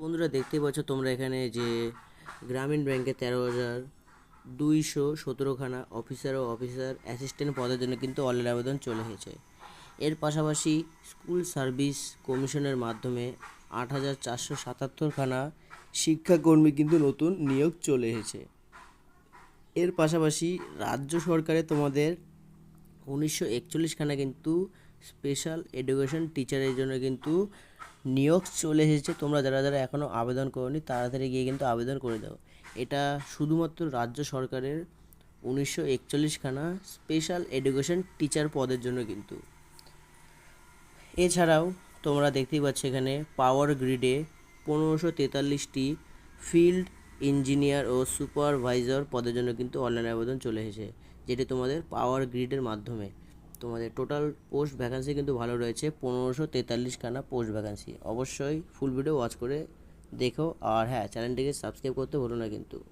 বন্ধুরা দেখতেই পাচ্ছ তোমরা এখানে যে গ্রামীণ ব্যাংকে তেরো হাজার দুইশো সতেরোখানা অফিসার ও অফিসার অ্যাসিস্ট্যান্ট পদের জন্য কিন্তু অনলাইন আবেদন চলে এসেছে। এর পাশাপাশি স্কুল সার্ভিস কমিশনের মাধ্যমে আট হাজার চারশো সাতাত্তরখানা শিক্ষাকর্মী কিন্তু নতুন নিয়োগ চলে এসেছে। এর পাশাপাশি রাজ্য সরকারে তোমাদের উনিশশো একচল্লিশখানা কিন্তু স্পেশাল এডুকেশন টিচারের জন্য কিন্তু নিয়োগ চলে এসেছে। তোমরা যারা যারা এখনও আবেদন করনি, তাড়াতাড়ি গিয়ে কিন্তু আবেদন করে দাও। এটা শুধুমাত্র রাজ্য সরকারের উনিশশো একচল্লিশখানা স্পেশাল এডুকেশন টিচার পদের জন্য কিন্তু। এছাড়াও তোমরা দেখতেই পাচ্ছ এখানে পাওয়ার গ্রিডে পনেরোশো তেতাল্লিশটি ফিল্ড ইঞ্জিনিয়ার ও সুপারভাইজার পদের জন্য কিন্তু অনলাইন আবেদন চলে এসেছে, যেটি তোমাদের পাওয়ার গ্রিডের মাধ্যমে। তোমাদের টোটাল পোস্ট ভ্যাকান্সি কিন্তু ভালো রয়েছে, পনেরোশো তেতাল্লিশখানা পোস্ট ভ্যাকান্সি অবশ্যই ফুল ভিডিও ওয়াচ করে দেখো। আর হ্যাঁ চ্যানেলটিকে সাবস্ক্রাইব করতে ভুলো না কিন্তু।